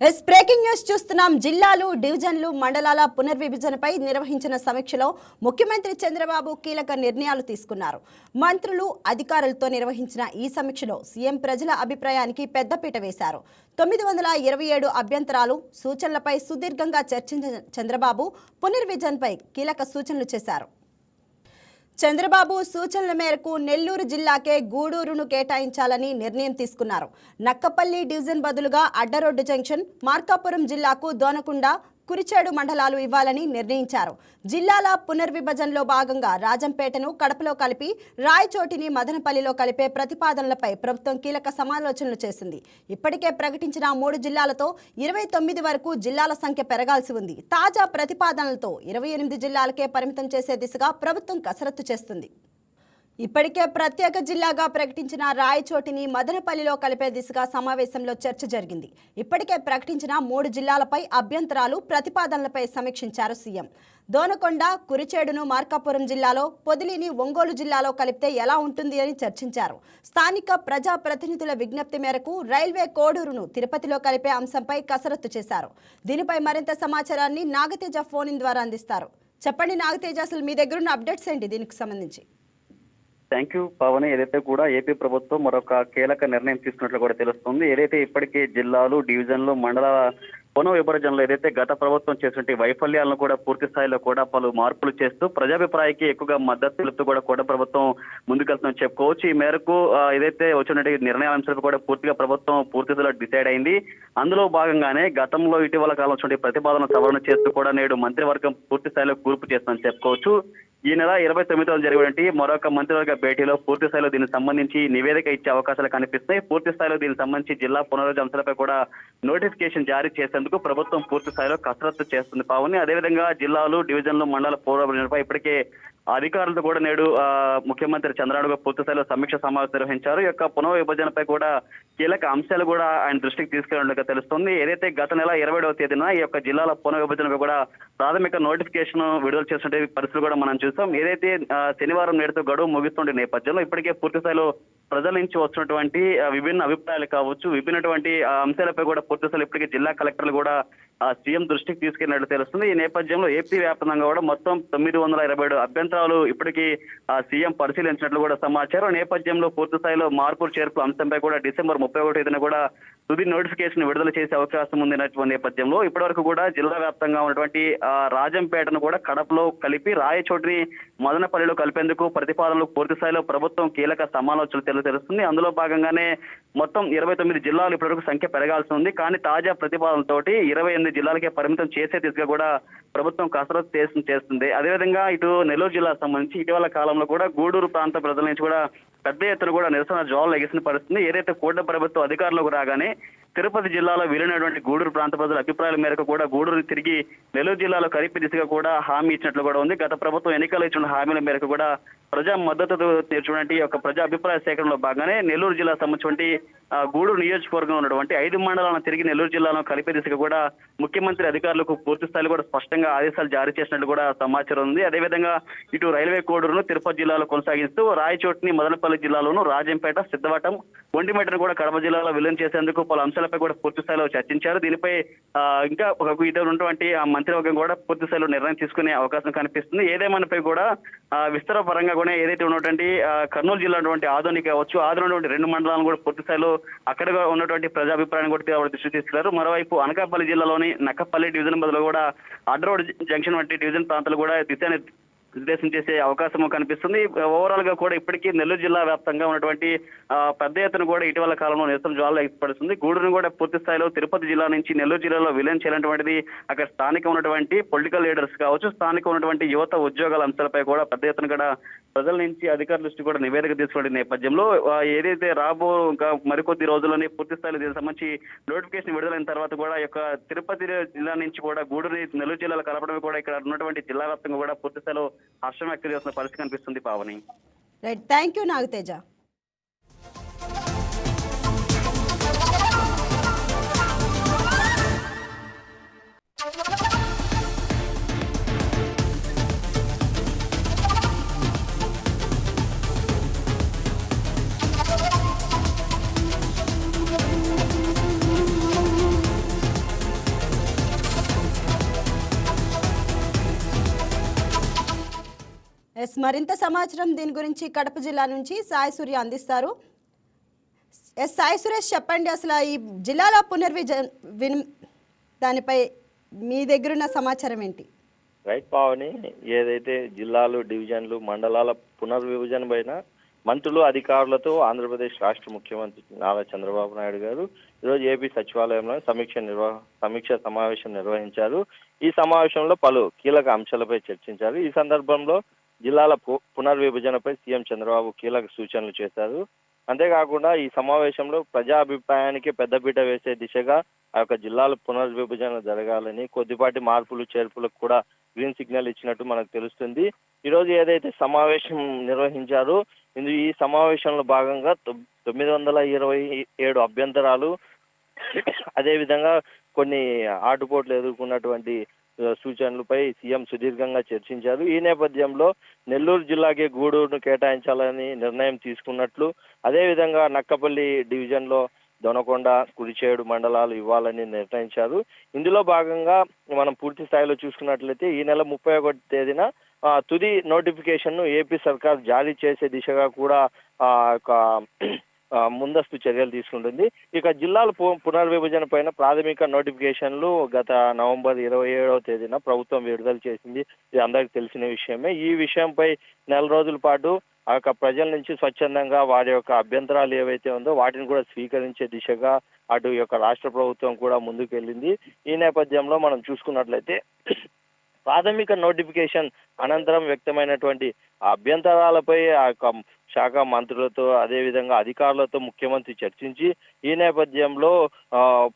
Yes breaking news చూస్తున్నాం. జిల్లాలు డివిజన్లు మండలాల పునర్విభజనపై నిర్వహించిన సమీక్షలో ముఖ్యమంత్రి చంద్రబాబు కీలక నిర్ణయాలు తీసుకున్నారు. మంత్రులు అధికారులతో నిర్వహించిన ఈ సమీక్షలో సీఎం ప్రజల అభిప్రాయానికి పెద్దపీట వేశారు. తొమ్మిది వందల ఇరవై ఏడు అభ్యంతరాలు సూచనలపై సుదీర్ఘంగా చర్చించిన చంద్రబాబు పునర్విభజనపై కీలక సూచనలు చేశారు. చంద్రబాబు సూచనల మేరకు నెల్లూరు జిల్లాకే గూడూరును కేటాయించాలని నిర్ణయం తీసుకున్నారు. నక్కపల్లి డివిజన్ బదులుగా అడ్డరోడ్డు జంక్షన్ మార్కాపురం జిల్లాకు దోనకుండా కురిచేడు మండలాలు ఇవ్వాలని నిర్ణయించారు. జిల్లాల పునర్విభజనలో భాగంగా రాజంపేటను కడపలో కలిపి రాయచోటిని మదనపల్లిలో కలిపే ప్రతిపాదనలపై ప్రభుత్వం కీలక సమాలోచనలు చేసింది. ఇప్పటికే ప్రకటించిన మూడు జిల్లాలతో ఇరవై తొమ్మిది వరకు జిల్లాల సంఖ్య పెరగాల్సి ఉంది. తాజా ప్రతిపాదనలతో ఇరవై ఎనిమిది జిల్లాలకే పరిమితం చేసే దిశగా ప్రభుత్వం కసరత్తు చేస్తుంది. ఇప్పటికే ప్రత్యేక జిల్లాగా ప్రకటించిన రాయచోటిని మదనపల్లిలో కలిపే దిశగా సమావేశంలో చర్చ జరిగింది. ఇప్పటికే ప్రకటించిన మూడు జిల్లాలపై అభ్యంతరాలు ప్రతిపాదనలపై సమీక్షించారు సీఎం. దోనకొండ కురిచేడును మార్కాపురం జిల్లాలో పొదిలిని ఒంగోలు జిల్లాలో కలిపితే ఎలా ఉంటుంది అని చర్చించారు. స్థానిక ప్రజా ప్రతినిధుల విజ్ఞప్తి మేరకు రైల్వే కోడూరును తిరుపతిలో కలిపే అంశంపై కసరత్తు చేశారు. దీనిపై మరింత సమాచారాన్ని నాగతేజ ఫోన్ ద్వారా అందిస్తారు. చెప్పండి నాగతేజ అసలు మీ దగ్గర ఉన్న అప్డేట్స్ ఏంటి దీనికి సంబంధించి? థ్యాంక్ యూ పవన్ ఏదైతే కూడా ఏపీ ప్రభుత్వం మరొక కీలక నిర్ణయం తీసుకున్నట్లు కూడా తెలుస్తుంది. ఏదైతే ఇప్పటికే జిల్లాలు డివిజన్లు మండల పునః విభజనలు ఏదైతే గత ప్రభుత్వం చేసినటువంటి వైఫల్యాలను కూడా పూర్తి స్థాయిలో కూడా పలు మార్పులు చేస్తూ ప్రజాభిప్రాయానికి ఎక్కువగా మద్దతు తెలుపుతూ కూడా కూడా ప్రభుత్వం ముందుకెళ్తుందని చెప్పుకోవచ్చు. ఈ మేరకు ఏదైతే వచ్చినటువంటి నిర్ణయాలంశాలపై కూడా పూర్తిగా ప్రభుత్వం పూర్తిగా డిసైడ్ అయింది. అందులో భాగంగానే గతంలో ఇటీవల కాలం వచ్చినటువంటి ప్రతిపాదన సవరణ చేస్తూ కూడా నేడు మంత్రివర్గం పూర్తి స్థాయిలో కూర్పు చేస్తుందని చెప్పుకోవచ్చు. ఈ నెల ఇరవై తొమ్మిదిలో జరిగినటువంటి మరొక మంత్రివర్గ భేటీలో పూర్తి స్థాయిలో దీనికి సంబంధించి నివేదిక ఇచ్చే అవకాశాలు కనిపిస్తున్నాయి. పూర్తి స్థాయిలో దీనికి సంబంధించి జిల్లా పునరుద్ధరణ అంశాలపై కూడా నోటిఫికేషన్ జారీ చేసేందుకు ప్రభుత్వం పూర్తి స్థాయిలో కసరత్తు చేస్తుంది. పావుని అదేవిధంగా జిల్లాలు డివిజన్లు మండల పూర్వపై ఇప్పటికే అధికారులతో కూడా నేడు ముఖ్యమంత్రి చంద్రబాబు పూర్తి స్థాయిలో సమీక్ష సమావేశం నిర్వహించారు. యొక్క పునః విభజనపై కూడా కీలక అంశాలు కూడా ఆయన దృష్టికి తీసుకెళ్ళినట్టుగా తెలుస్తుంది. ఏదైతే గత నెల ఇరవై తేదీన ఈ యొక్క జిల్లాల పునః విభజనపై కూడా ప్రాథమిక నోటిఫికేషన్ విడుదల చేసిన పరిస్థితులు కూడా మనం చూసాం. ఏదైతే శనివారం నేడుతో గడువు ముగిస్తుండే నేపథ్యంలో ఇప్పటికే పూర్తి స్థాయిలో ప్రజల నుంచి వస్తున్నటువంటి విభిన్న అభిప్రాయాలు కావచ్చు విభిన్నటువంటి అంశాలపై కూడా పూర్తి స్థాయిలో ఇప్పటికే జిల్లా కలెక్టర్లు కూడా సీఎం దృష్టికి తీసుకెళ్ళినట్లు తెలుస్తుంది. ఈ నేపథ్యంలో ఏపీ వ్యాప్తంగా కూడా మొత్తం తొమ్మిది వందల ఇరవై ఏడు అభ్యంతరాలు ఇప్పటికీ సీఎం పరిశీలించినట్లు కూడా సమాచారం. నేపథ్యంలో పూర్తి స్థాయిలో మార్పులు చేర్పుల అంశంపై కూడా డిసెంబర్ ముప్పై ఒకటి తేదీన కూడా తుది నోటిఫికేషన్ విడుదల చేసే అవకాశం ఉంది నేపథ్యంలో. ఇప్పటివరకు కూడా జిల్లా వ్యాప్తంగా ఉన్నటువంటి రాజంపేటను కూడా కడపలో కలిపి రాయచోటిని మదనపల్లిలో కలిపేందుకు ప్రతిపాదనలు పూర్తి స్థాయిలో ప్రభుత్వం కీలక సమాలోచనలు తెలుస్తుంది. అందులో భాగంగానే మొత్తం ఇరవై తొమ్మిది జిల్లాలు ఇప్పటివరకు సంఖ్య పెరగాల్సి ఉంది. కానీ తాజా ప్రతిపాదనలతోటి ఇరవై ఎనిమిది జిల్లాలకే పరిమితం చేసే దిశగా కూడా ప్రభుత్వం కసరత్తు చేస్తుంది. అదేవిధంగా ఇటు నెల్లూరు జిల్లా జిల్లాకు సంబంధించి ఇటీవల కాలంలో కూడా గూడూరు ప్రాంత ప్రజల నుంచి కూడా పెద్ద ఎత్తున కూడా నిరసన జ్వాలలు ఎగిసిన పరిస్థితి. ఏదైతే కూడ ప్రభుత్వం అధికారంలోకి రాగానే తిరుపతి జిల్లాలో విలీనటువంటి గూడూరు ప్రాంత ప్రజల అభిప్రాయాల మేరకు కూడా గూడూరు తిరిగి నెల్లూరు జిల్లాలో కలిపి దిశగా కూడా హామీ ఇచ్చినట్లు కూడా ఉంది. గత ప్రభుత్వం ఎన్నికలు ఇచ్చిన హామీల మేరకు కూడా ప్రజా మద్దతు తీర్చినటువంటి ఒక ప్రజా అభిప్రాయ సేకరణలో భాగంగానే నెల్లూరు జిల్లా సంబంధించినటువంటి గూడూరు నియోజకవర్గం ఉన్నటువంటి ఐదు మండలాలను తిరిగి నెల్లూరు జిల్లాలో కలిపే దిశగా కూడా ముఖ్యమంత్రి అధికారులకు పూర్తి స్థాయిలో కూడా స్పష్టంగా ఆదేశాలు జారీ చేసినట్టు కూడా సమాచారం ఉంది. అదేవిధంగా ఇటు రైల్వే కోడూరును తిరుపతి జిల్లాలో కొనసాగిస్తూ రాయచోటిని మదనపల్లి జిల్లాలోను రాజంపేట సిద్ధవటం ఒంటిమెట్టను కూడా కడప జిల్లాలో విలీనం చేసేందుకు పలు అంశాలపై కూడా పూర్తి స్థాయిలో చర్చించారు. దీనిపై ఇంకా ఒక ఇద్దరు ఉన్నటువంటి ఆ మంత్రివర్గం కూడా పూర్తి స్థాయిలో నిర్ణయం తీసుకునే అవకాశం కనిపిస్తుంది. ఏదేమన్నపై కూడా ఆ, పరంగా కూడా ఏదైతే ఉన్నటువంటి కర్నూలు జిల్లా ఆధునిక వచ్చు కావచ్చు రెండు మండలాలను కూడా పూర్తి స్థాయిలో అక్కడ ఉన్నటువంటి ప్రజాభిప్రాయాన్ని కూడా తీవ్ర దృష్టి తీసుకున్నారు మరోవైపు అనకాపల్లి జిల్లాలోని నక్కపల్లి డివిజన్ బదులు కూడా అడ్రోడ్ జంక్షన్ వంటి డివిజన్ ప్రాంతాలు కూడా దిశ నిర్దేశం చేసే అవకాశం కనిపిస్తుంది. ఓవరాల్గా కూడా ఇప్పటికీ నెల్లూరు జిల్లా వ్యాప్తంగా ఉన్నటువంటి పెద్ద ఎత్తున కూడా ఇటీవల కాలంలో నిరసన జ్వాల ఏర్పడుతుంది. గూడూరును కూడా పూర్తి స్థాయిలో తిరుపతి జిల్లా నుంచి నెల్లూరు జిల్లాలో విలీనం చేయాలన్నటువంటిది అక్కడ స్థానిక ఉన్నటువంటి పొలిటికల్ లీడర్స్ కావచ్చు స్థానిక ఉన్నటువంటి యువత ఉద్యోగాల అంశాలపై కూడా పెద్ద ఎత్తున కూడా ప్రజల నుంచి అధికారుల దృష్టి కూడా నివేదిక తీసుకునే నేపథ్యంలో ఏదైతే రాబో ఇంకా మరికొద్ది రోజుల్లోనే పూర్తి స్థాయిలో దీనికి సంబంధించి నోటిఫికేషన్ విడుదలైన తర్వాత కూడా యొక్క తిరుపతి జిల్లా నుంచి కూడా గూడూరు నెల్లూరు జిల్లాలో కలపడమే కూడా ఇక్కడ ఉన్నటువంటి జిల్లా వ్యాప్తంగా కూడా పూర్తి స్థాయిలో హర్షం వ్యక్తం చేస్తున్న పరిస్థితి కనిపిస్తుంది Pavani right thank you Nagateja. Yes మరింత సమాచారం దీని గురించి కడప జిల్లా నుంచి సాయి సూర్య అందిస్తారు. ఎస్ సాయి సురేష్ చెప్పండి అసలు ఈ జిల్లాలో పునర్విజ విన్ దానిపై మీ దగ్గరున్న సమాచారం ఏంటి? రైట్ పావని ఏదైతే జిల్లాలు డివిజన్లు మండలాల పునర్విభజన పైన మంత్రులు అధికారులతో ఆంధ్రప్రదేశ్ రాష్ట్ర ముఖ్యమంత్రి నారా చంద్రబాబు నాయుడు గారు ఈరోజు ఏపీ సచివాలయంలో సమీక్ష నిర్వహ సమీక్ష సమావేశం నిర్వహించారు. ఈ సమావేశంలో పలు కీలక అంశాలపై చర్చించారు. ఈ సందర్భంలో జిల్లాల పు- పునర్విభజనపై సీఎం చంద్రబాబు కీలక సూచనలు చేశారు. అంతేకాకుండా ఈ సమావేశంలో ప్రజాభిప్రాయానికి పెద్దపీట వేసే దిశగా ఆ యొక్క జిల్లాల పునర్విభజన జరగాలని కొద్దిపాటి మార్పులు చేర్పులకు కూడా గ్రీన్ సిగ్నల్ ఇచ్చినట్టు మనకు తెలుస్తుంది. ఈరోజు ఏదైతే సమావేశం నిర్వహించారో ఇందు ఈ సమావేశంలో భాగంగా తొమ్మిది వందల ఇరవై ఏడు అభ్యంతరాలు అదేవిధంగా కొన్ని ఆటుపోట్లు ఎదుర్కొన్నటువంటి సూచనలపై సీఎం సుదీర్ఘంగా చర్చించారు. ఈ నేపథ్యంలో నెల్లూరు జిల్లాకి గూడూరును కేటాయించాలని నిర్ణయం తీసుకున్నట్లు అదేవిధంగా నక్కపల్లి డివిజన్లో దొనకొండ కుడిచేడు మండలాలు ఇవ్వాలని నిర్ణయించారు. ఇందులో భాగంగా మనం పూర్తి స్థాయిలో చూసుకున్నట్లయితే ఈ నెల ముప్పై ఒకటి తేదీన తుది నోటిఫికేషన్ను ఏపీ సర్కార్ జారీ చేసే దిశగా కూడా ఆ యొక్క ముందస్తు చర్యలు తీసుకుంటుంది. ఇక జిల్లాల పు- పునర్విభజన పైన ప్రాథమిక నోటిఫికేషన్లు గత నవంబర్ ఇరవై ఏడవ తేదీన ప్రభుత్వం విడుదల చేసింది. ఇది అందరికీ తెలిసిన విషయమే. ఈ విషయంపై నెల రోజుల పాటు ఆ యొక్క ప్రజల నుంచి స్వచ్ఛందంగా వారి యొక్క అభ్యంతరాలు ఏవైతే ఉందో వాటిని కూడా స్వీకరించే దిశగా అటు ఈ యొక్క రాష్ట్ర ప్రభుత్వం కూడా ముందుకెళ్ళింది. ఈ నేపథ్యంలో మనం చూసుకున్నట్లయితే ప్రాథమిక నోటిఫికేషన్ అనంతరం వ్యక్తమైనటువంటి అభ్యంతరాలపై ఆ యొక్క శాఖ మంత్రులతో అదేవిధంగా అధికారులతో ముఖ్యమంత్రి చర్చించి ఈ నేపథ్యంలో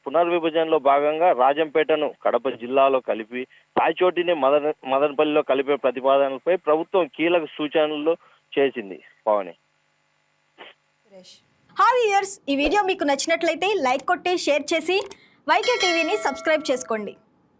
పునర్విభజనలో భాగంగా రాజంపేటను కడప జిల్లాలో కలిపి రాయచోటిని మదన మదనపల్లిలో కలిపే ప్రతిపాదనలపై ప్రభుత్వం కీలక సూచనలు చేసింది పవని. హాయ్ ఇయర్స్ ఈ వీడియో మీకు నచ్చినట్లయితే లైక్ కొట్టి షేర్ చేసి వైకే టీవీని సబ్స్క్రైబ్ చేసుకోండి.